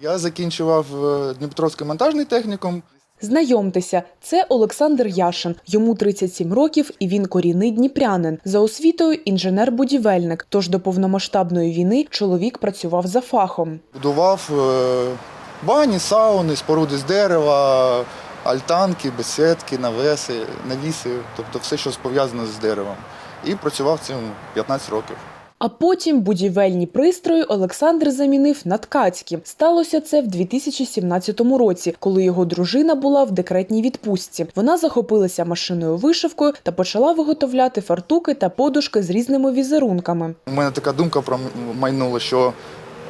Я закінчував е, Дніпровський монтажний технікум. Знайомтеся, це Олександр Яшин. Йому 37 років, і він корінний дніпрянин. За освітою інженер-будівельник. Тож до повномасштабної війни чоловік працював за фахом. Будував е, бані, сауни, споруди з дерева, альтанки, беседки, навеси, навіси, тобто все, що пов'язане з деревом. І працював цим 15 років. А потім будівельні пристрої Олександр замінив на ткацькі. Сталося це в 2017 році, коли його дружина була в декретній відпустці. Вона захопилася машиною вишивкою та почала виготовляти фартуки та подушки з різними візерунками. У мене така думка промайнула, що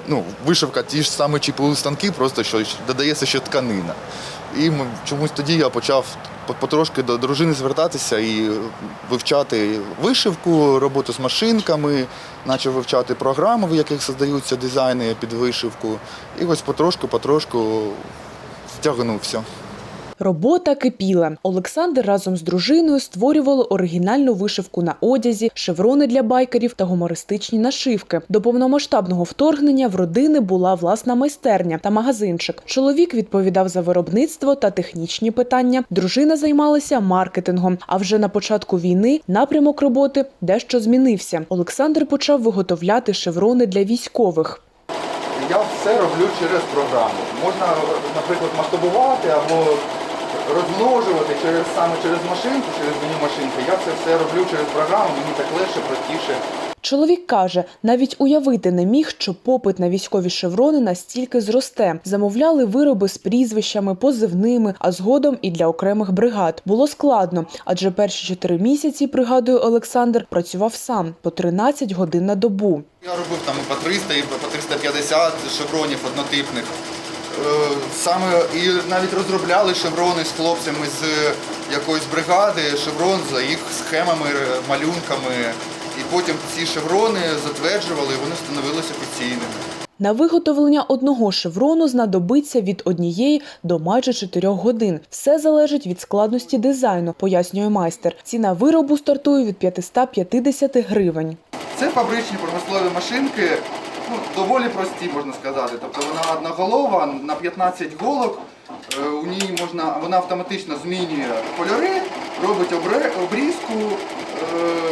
ну, вишивка ті ж самі чіпли станки, просто що додається ще тканина. І чомусь тоді я почав по- потрошки до дружини звертатися і вивчати вишивку, роботу з машинками, почав вивчати програми, в яких создаються дизайни під вишивку. І ось потрошку-потрошку стягнувся. Робота кипіла. Олександр разом з дружиною створювали оригінальну вишивку на одязі, шеврони для байкерів та гумористичні нашивки. До повномасштабного вторгнення в родини була власна майстерня та магазинчик. Чоловік відповідав за виробництво та технічні питання. Дружина займалася маркетингом. А вже на початку війни напрямок роботи дещо змінився. Олександр почав виготовляти шеврони для військових. Я все роблю через програму. Можна, наприклад, масштабувати або розмножувати через саме через машинку, через меню машинки. Я це все роблю через програму, мені так легше, простіше. Чоловік каже, навіть уявити не міг, що попит на військові шеврони настільки зросте. Замовляли вироби з прізвищами, позивними, а згодом і для окремих бригад. Було складно, адже перші чотири місяці, пригадує Олександр, працював сам по 13 годин на добу. Я робив там і по 300, і по 350 шевронів однотипних. Е, Саме і навіть розробляли шеврони з хлопцями з якоїсь бригади, шеврон за їх схемами, малюнками. І потім ці шеврони затверджували, і вони становилися офіційними. На виготовлення одного шеврону знадобиться від однієї до майже 4 годин. Все залежить від складності дизайну, пояснює майстер. Ціна виробу стартує від 550 гривень. Це фабричні промислові машинки, ну, доволі прості, можна сказати. Тобто вона одноголова на 15 голок. Е, У ній можна, вона автоматично змінює кольори, робить обрізку, е,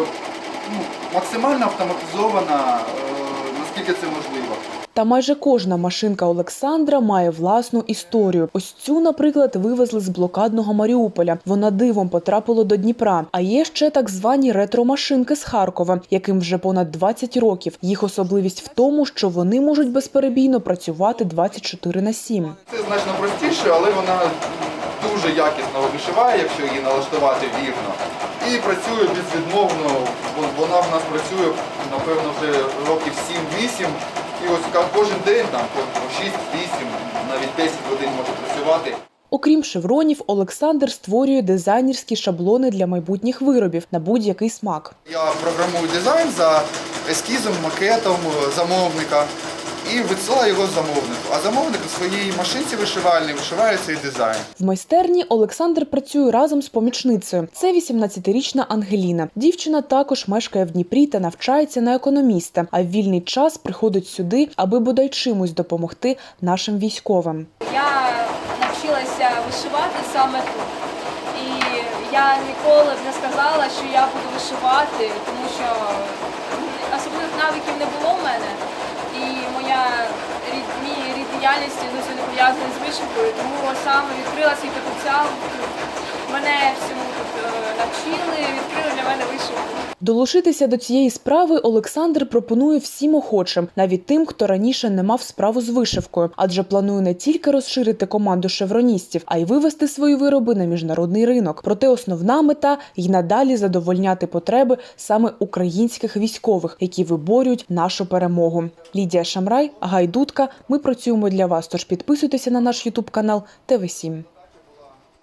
ну, максимально автоматизована, е, наскільки це можливо. Та майже кожна машинка Олександра має власну історію. Ось цю, наприклад, вивезли з блокадного Маріуполя. Вона дивом потрапила до Дніпра. А є ще так звані ретро-машинки з Харкова, яким вже понад 20 років. Їх особливість в тому, що вони можуть безперебійно працювати 24 на 7. Це значно простіше, але вона дуже якісно вишиває, якщо її налаштувати вірно. І працює безвідмовно. Вон- Вона в нас працює, напевно, вже років 7-8. І ось кожен день там по 6-8, навіть 10 годин може працювати. Окрім шевронів, Олександр створює дизайнерські шаблони для майбутніх виробів на будь-який смак. Я програмую дизайн за ескізом, макетом е, замовника і висилаю його замовнику. А замовник у своїй машинці вишивальній вишиває цей дизайн. В майстерні Олександр працює разом з помічницею. Це 18-річна Ангеліна. Дівчина також мешкає в Дніпрі та навчається на економіста. А в вільний час приходить сюди, аби бодай чимось допомогти нашим військовим. Я навчилася вишивати саме тут. І я ніколи б не сказала, що я буду вишивати, тому що особливих навиків не було в мене. І моя рід, мій рід діяльності зовсім не пов'язаний з вишивкою, тому саме відкрила свій потенціал. Мене всьому тут е, навчили, відкрили для мене вишивку. Долучитися до цієї справи Олександр пропонує всім охочим, навіть тим, хто раніше не мав справу з вишивкою, адже планує не тільки розширити команду шевроністів, а й вивести свої вироби на міжнародний ринок. Проте основна мета й надалі задовольняти потреби саме українських військових, які виборюють нашу перемогу. Лідія Шамрай, Гайдутка. Ми працюємо для вас. Тож підписуйтеся на наш Ютуб канал ТВ 7